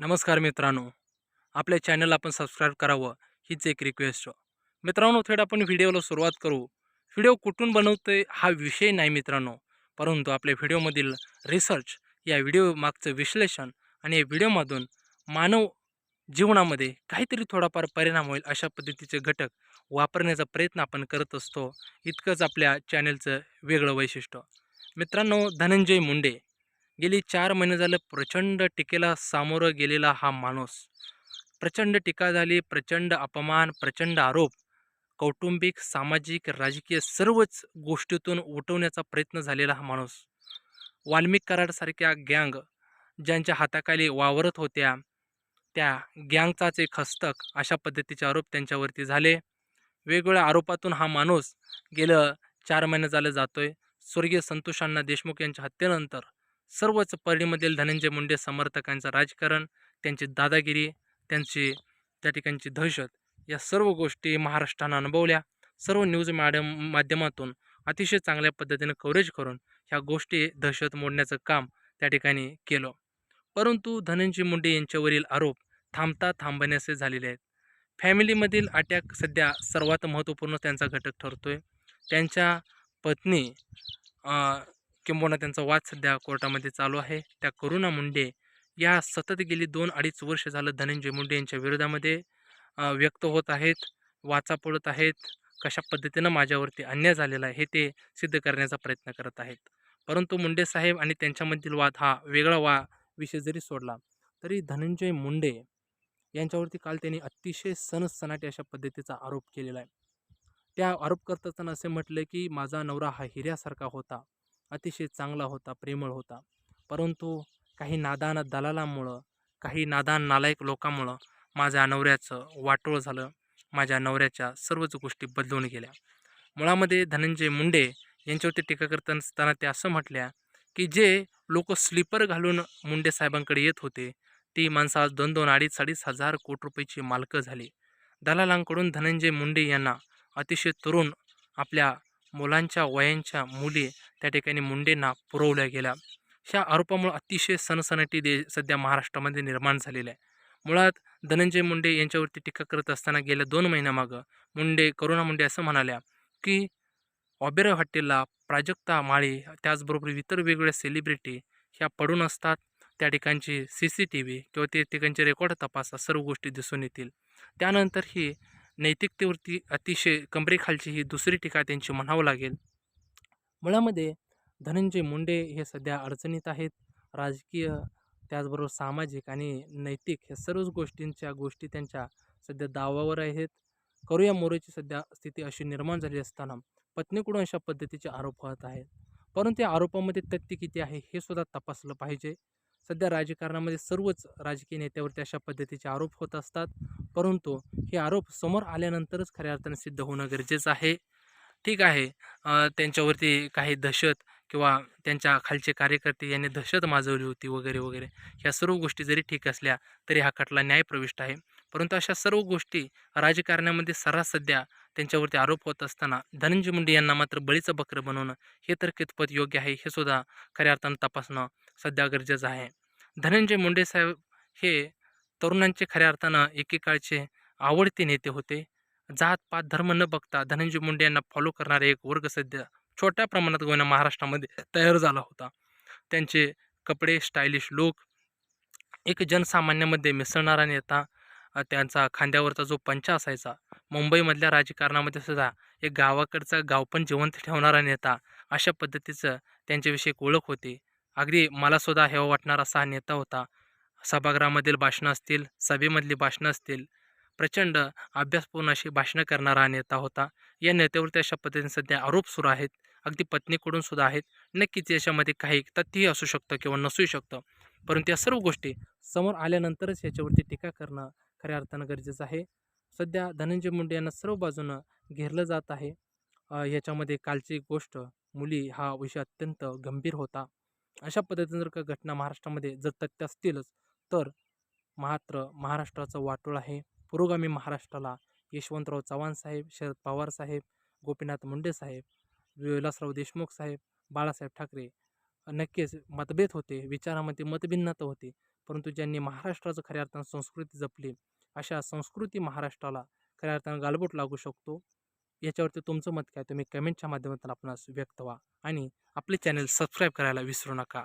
नमस्कार मित्रांनो. आपल्या चॅनल आपण सबस्क्राईब करावं हीच एक रिक्वेस्ट मित्रांनो थेट आपण व्हिडिओला सुरुवात करू. व्हिडिओ कुठून बनवतोय हा विषय नाही मित्रांनो परंतु आपल्या व्हिडिओमधील रिसर्च या व्हिडिओ मागचं विश्लेषण आणि या व्हिडिओमधून मानव जीवनामध्ये काहीतरी थोडाफार परिणाम होईल अशा पद्धतीचे घटक वापरण्याचा प्रयत्न आपण करत असतो. इतकंच आपल्या चॅनलचं वेगळं वैशिष्ट्य. मित्रांनो धनंजय मुंडे गेली चार महिने झालं प्रचंड टीकेला सामोरं गेलेला हा माणूस. प्रचंड टीका झाली प्रचंड अपमान प्रचंड आरोप. कौटुंबिक सामाजिक राजकीय सर्वच गोष्टीतून उठवण्याचा प्रयत्न झालेला हा माणूस. वाल्मिक कराडसारख्या गँग ज्यांच्या हाताखाली वावरत होत्या त्या गँगचाच एक हस्तक अशा पद्धतीचे आरोप त्यांच्यावरती झाले. वेगवेगळ्या आरोपातून हा माणूस गेलं चार महिने झालं जातोय. स्वर्गीय संतोषांना देशमुख यांच्या हत्येनंतर सर्वच परळीमधील धनंजय मुंडे समर्थकांचं राजकारण त्यांची दादागिरी त्यांची त्या ठिकाणची दहशत या सर्व गोष्टी महाराष्ट्रानं अनुभवल्या. सर्व न्यूज मॅडम माध्यमातून अतिशय चांगल्या पद्धतीनं कव्हरेज करून ह्या गोष्टी दहशत मोडण्याचं काम त्या ठिकाणी केलं. परंतु धनंजय मुंडे यांच्यावरील आरोप थांबता थांबण्याचे झालेले आहेत. फॅमिलीमधील अटॅक सध्या सर्वात महत्त्वपूर्ण त्यांचा घटक ठरतो आहे त्यांच्या पत्नी किंबहुना त्यांचा वाद सध्या कोर्टामध्ये चालू आहे. त्या करुणा मुंडे या सतत गेली दोन अडीच वर्ष झालं धनंजय मुंडे यांच्या विरोधामध्ये व्यक्त होत आहेत वाचा पडत आहेत कशा पद्धतीनं माझ्यावरती अन्याय झालेला आहे हे ते सिद्ध करण्याचा प्रयत्न करत आहेत. परंतु मुंडे साहेब आणि त्यांच्यामधील वाद हा वेगळा वा विषय जरी सोडला तरी धनंजय मुंडे यांच्यावरती काल त्यांनी अतिशय सणसनाटी अशा पद्धतीचा आरोप केलेला आहे. त्या आरोप करत असताना असे म्हटले की माझा नवरा हा हिऱ्यासारखा होता. अतिशय चांगला होता प्रेमळ होता. परंतु काही नादान दलालामुळं काही नादान नालायक लोकांमुळं माझ्या नवऱ्याचं वाटोळ झालं. माझ्या नवऱ्याच्या सर्वच गोष्टी बदलून गेल्या. मुळामध्ये धनंजय मुंडे यांच्यावरती टीका करत असताना ते असं म्हटल्या की जे लोक स्लीपर घालून मुंडे साहेबांकडे येत होते ती माणसं आज दोन दोन अडीच अडीच हजार कोटी रुपयाची मालकं झाली. दलालांकडून धनंजय मुंडे यांना अतिशय तरुण आपल्या मुलांच्या वयांच्या मुली त्या ठिकाणी मुंडेंना पुरवल्या गेल्या. ह्या आरोपामुळे अतिशय सनसनाटी दे सध्या महाराष्ट्रामध्ये निर्माण झालेलं आहे मुळात धनंजय मुंडे यांच्यावरती टीका करत असताना गेल्या दोन महिन्यामागं मुंडे करुणा मुंडे असं म्हणाल्या की ऑबेरा हॉटेलला प्राजक्ता माळी त्याचबरोबर इतर वेगवेगळ्या सेलिब्रिटी ह्या पडून असतात. त्या ठिकाणची सी सी टी व्ही किंवा ते ठिकाणचे रेकॉर्ड तपासा सर्व गोष्टी दिसून येतील. त्यानंतर ही नैतिकतेवरती अतिशय कमरेखालची ही दुसरी टीका त्यांची म्हणावं लागेल. मुळामध्ये धनंजय मुंडे हे सध्या अडचणीत आहेत. राजकीय त्याचबरोबर सामाजिक आणि नैतिक ह्या सर्वच गोष्टींच्या गोष्टी त्यांच्या सध्या दावावर आहेत. करूया मोरेची सध्या स्थिती अशी निर्माण झाली असताना पत्नीकडून अशा पद्धतीचे आरोप होत आहेत. परंतु या आरोपामध्ये तथ्य किती आहे हे सुद्धा तपासलं पाहिजे. सध्या राजकारणामध्ये सर्वच राजकीय नेत्यावरती अशा पद्धतीचे आरोप होत असतात. परंतु हे आरोप समोर आल्यानंतरच खऱ्या अर्थाने सिद्ध होणं गरजेचं आहे. ठीक आहे. त्यांच्यावरती काही दहशत किंवा त्यांच्या खालचे कार्यकर्ते यांनी दहशत माजवली होती वगैरे वगैरे. ह्या सर्व गोष्टी जरी ठीक असल्या तरी हा खटला न्यायप्रविष्ट आहे. परंतु अशा सर्व गोष्टी राजकारणामध्ये सर्रास सध्या त्यांच्यावरती आरोप होत असताना धनंजय मुंडे यांना मात्र बळीचं बकरं बनवणं हे तर कितपत योग्य आहे हे सुद्धा खऱ्या अर्थानं तपासणं सध्या गरजेचं आहे. धनंजय मुंडे साहेब हे तरुणांचे खऱ्या अर्थानं एकेकाळचे आवडते नेते होते. जात पात धर्म न बघता धनंजय मुंडे यांना फॉलो करणारे एक वर्ग सध्या छोट्या प्रमाणात गोव्या महाराष्ट्रामध्ये तयार झाला होता. त्यांचे कपडे स्टायलिश लुक एक जनसामान्यामध्ये मिसळणारा नेता त्यांचा खांद्यावरचा जो पंचा असायचा मुंबईमधल्या राजकारणामध्ये सुद्धा एक गावाकडचा गाव पण जिवंत ठेवणारा नेता अशा पद्धतीचं त्यांच्याविषयी एक ओळख होती. अगदी मलासुद्धा हेवा वाटणारा असा हा नेता होता. सभागृहामधील भाषणं असतील सभेमधली भाषणं असतील प्रचंड अभ्यासपूर्ण अशी भाषणं करणारा हा नेता होता. या नेत्यावरती अशा पद्धतीने सध्या आरोप सुरू आहेत. अगदी पत्नीकडून सुद्धा आहेत. नक्कीच याच्यामध्ये काही तथ्यही असू शकतं किंवा नसू शकतं. परंतु या सर्व गोष्टी समोर आल्यानंतरच याच्यावरती टीका करणं खऱ्या अर्थानं गरजेचं आहे. सध्या धनंजय मुंडे यांना सर्व बाजूनं घेरलं जात आहे. याच्यामध्ये कालची गोष्ट मुली हा विषय अत्यंत गंभीर होता. अशा पद्धतीनं जर का घटना महाराष्ट्रामध्ये जर तथ्य असतीलच तर मात्र महाराष्ट्राचं वाटोळ आहे. पुरोगामी महाराष्ट्राला यशवंतराव चव्हाण साहेब शरद पवार साहेब गोपीनाथ मुंडे साहेब विलासराव देशमुख साहेब बाळासाहेब ठाकरे नक्कीच मतभेद होते विचारामध्ये मतभिन्नता होते. परंतु ज्यांनी महाराष्ट्राचं खऱ्या अर्थानं संस्कृती जपली अशा संस्कृती महाराष्ट्राला खऱ्या अर्थानं गालबोट लागू शकतो. याच्यावरती तुमचं मत काय? तुम्ही कमेंटच्या माध्यमातून आपणास व्यक्त व्हा आणि आपले चॅनल सबस्क्राईब करायला विसरू नका.